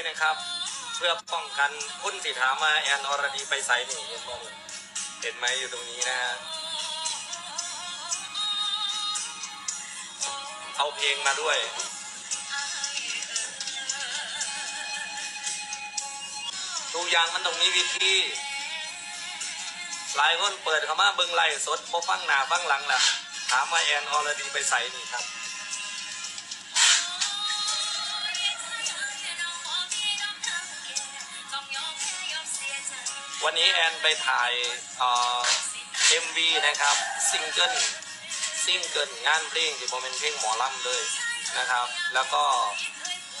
ด้วยนะครับ เพื่อป้องกันคุณสิถามาแอนอรดีไปใส่หนีเห็นบ่นี่เห็นไหมอยู่ตรงนี้นะฮะเอาเพลงมาด้วยทุกอย่างมันต้องมีวิธีหลายคนเปิดเข้ามาเบิ่งไล่สดพอฟังหนาฟังหลังล่ะ ถามว่าแอนอรดีไปใส่นี่ครับ วันนี้แอนไปถ่ายเอ็มวีนะครับซิงเกิลซิงเกิลงานเพลงที่ผมเป็นเพลงหมอลำเลยนะครับ แล้วก็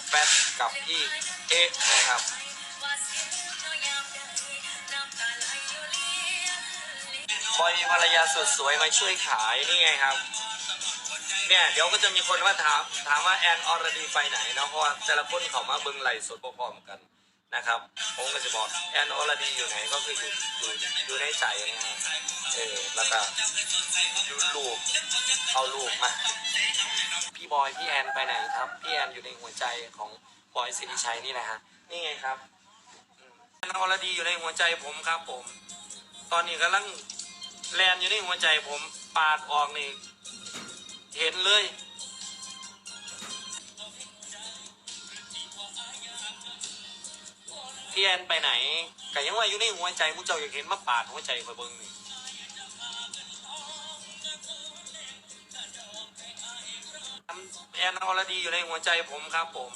แฟดกับพี่เอ๊ะนะครับคอยภรรยาสุดสวยมาช่วยขายนี่ไงครับเนี่ยเดี๋ยวก็จะมีคนว่าถามถามว่าแอนออรดีไปไหนเนาะเพราะว่าแต่ละคนเขามาเบิ่งไหลสดพร้อมกัน นะครับ ผมก็จะบอกแอนอรดีอยู่ไหนก็คืออยู่อยู่อยู่ในใจนะฮะเออแล้วก็ยูลูกเอาลูกมาพี่บอยพี่แอนไปไหนครับพี่แอนอยู่ในหัวใจของบอยสิริชัยนี่แหละฮะนี่ไงครับแอนอรดีอยู่ในหัวใจผมครับผม ตอนนี้กำลังแลนอยู่ในหัวใจผมปาดออกนี่ พี่แอนไปไหนก็ยังว่าอยู่ในหัวใจมุกเจ้าอยากเห็นมาปาดหัวใจคอยเบิ้งนี่แอนอรดีอยู่ในหัวใจผมครับผม